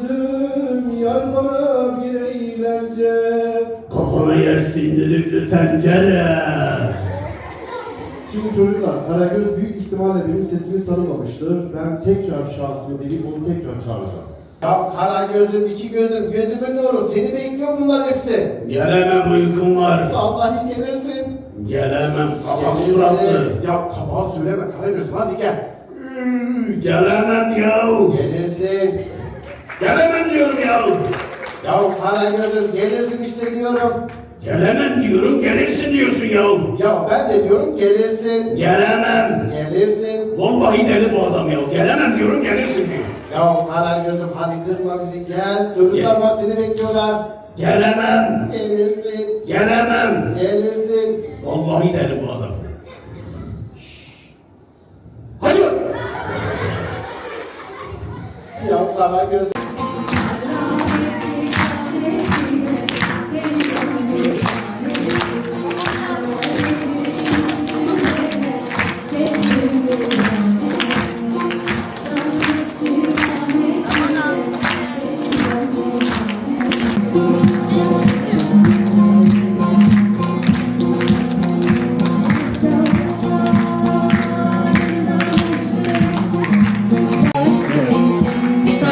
gözüm yar bana bir eğlence Kafana yersin düdüklü tencere. Şimdi çocuklar Karagöz büyük ihtimalle benim sesimi tanımamıştır. Ben tekrar şahsımı bilip onu tekrar çağıracağım. Ya kara gözüm, iki gözüm, gözümün nuru. Seni bekliyor bunlar hepsi. Gelemem uykum var. Vallahi gelirsin. Gelemem kaba Gelirsin. suratlı. Ya kabağı söyleme Karagöz hadi gel. Gelemem yahu. Gelirsin. Gelemem diyorum yahu. Ya kara gözüm gelirsin işte diyorum. Gelemem diyorum gelirsin diyorsun yahu. Ya ben de diyorum gelirsin. Gelemem. Gelirsin. Vallahi deli bu adam ya. Gelemem diyorum gelirsin diyor. Ya kara gözüm hadi kırma bizi gel. Çocuklar bak seni bekliyorlar. Gelemem. Gelirsin. Gelemem. Gelirsin. Vallahi deli bu adam. Hadi. Ya kara gözüm.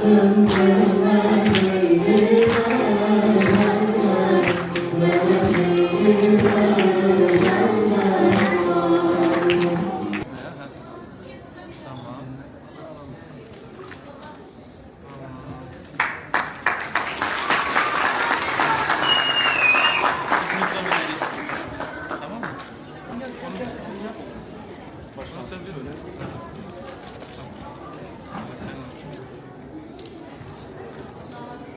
Sızın sızın Sen bir öyle.